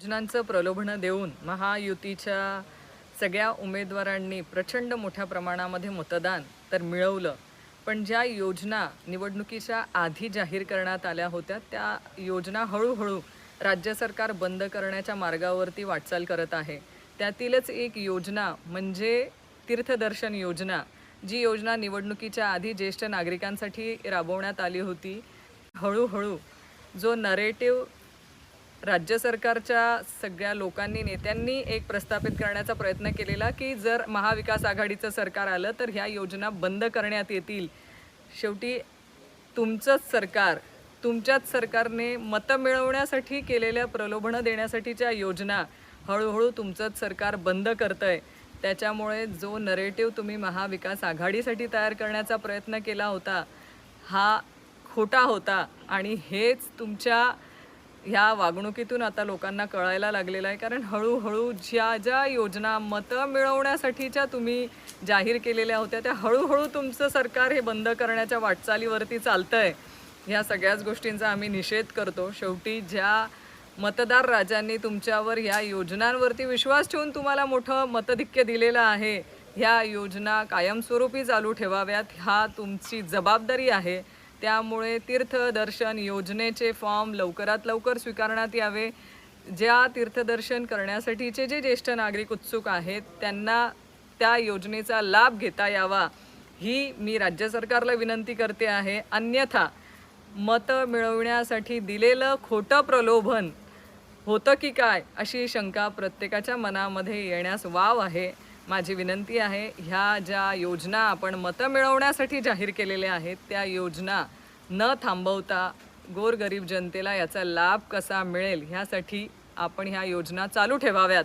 योजनांचं प्रलोभनं देऊन महायुतीच्या सगळ्या उमेदवारांनी प्रचंड मोठ्या प्रमाणामध्ये मतदान तर मिळवलं. पण ज्या योजना निवडणुकीच्या आधी जाहीर करण्यात आल्या होत्या त्या योजना हळूहळू राज्य सरकार बंद करण्याच्या मार्गावरती वाटचाल करत आहे. त्यातीलच एक योजना म्हणजे तीर्थदर्शन योजना जी योजना निवडणुकीच्या आधी ज्येष्ठ नागरिकांसाठी राबवण्यात आली होती. हळूहळू जो नरेटिव्ह राज्य सरकारच्या सगळ्या लोकांनी नेत्यांनी एक प्रस्थापित करण्याचा प्रयत्न केलेला की जर महाविकास आघाडीचं सरकार आलं तर ह्या योजना बंद करण्यात येतील. शेवटी तुमचंच सरकार तुमच्याच सरकारने मतं मिळवण्यासाठी केलेल्या प्रलोभनं देण्यासाठीच्या योजना हळूहळू तुमचंच सरकार बंद करतंय. त्याच्यामुळे जो नरेटिव्ह तुम्ही महाविकास आघाडीसाठी तयार करण्याचा प्रयत्न केला होता हा खोटा होता आणि हेच तुमच्या ह्या वागणुकीतून आता लोकांना कळायला लागलेलं आहे. कारण हळूहळू ज्या ज्या योजना मतं मिळवण्यासाठीच्या तुम्ही जाहीर केलेल्या होत्या त्या हळूहळू तुमचं सरकार हे बंद करण्याच्या वाटचालीवरती चालतं आहे ह्या सगळ्याच गोष्टींचा आम्ही निषेध करतो. शेवटी ज्या मतदार राजांनी तुमच्यावर ह्या योजनांवरती विश्वास ठेवून तुम्हाला मोठं मतधिक्य दिलेलं आहे ह्या योजना कायमस्वरूपी चालू ठेवाव्यात ह्या तुमची जबाबदारी आहे. त्यामुळे तीर्थदर्शन योजनेचे फॉर्म लवकरात लवकर स्वीकारण्यात यावे. ज्या तीर्थदर्शन करण्यासाठीचे जे ज्येष्ठ नागरिक उत्सुक आहेत त्यांना त्या योजनेचा लाभ घेता यावा ही मी राज्य सरकारला विनंती करते आहे. अन्यथा मतं मिळवण्यासाठी दिलेलं खोटं प्रलोभन होतं की काय अशी शंका प्रत्येकाच्या मनामध्ये येण्यास वाव आहे. माझी विनंती आहे ह्या ज्या योजना आपण मतं मिळवण्यासाठी जाहीर केलेल्या आहेत त्या योजना न थांबवता गोरगरीब जनतेला याचा लाभ कसा मिळेल ह्यासाठी आपण ह्या योजना चालू ठेवाव्यात.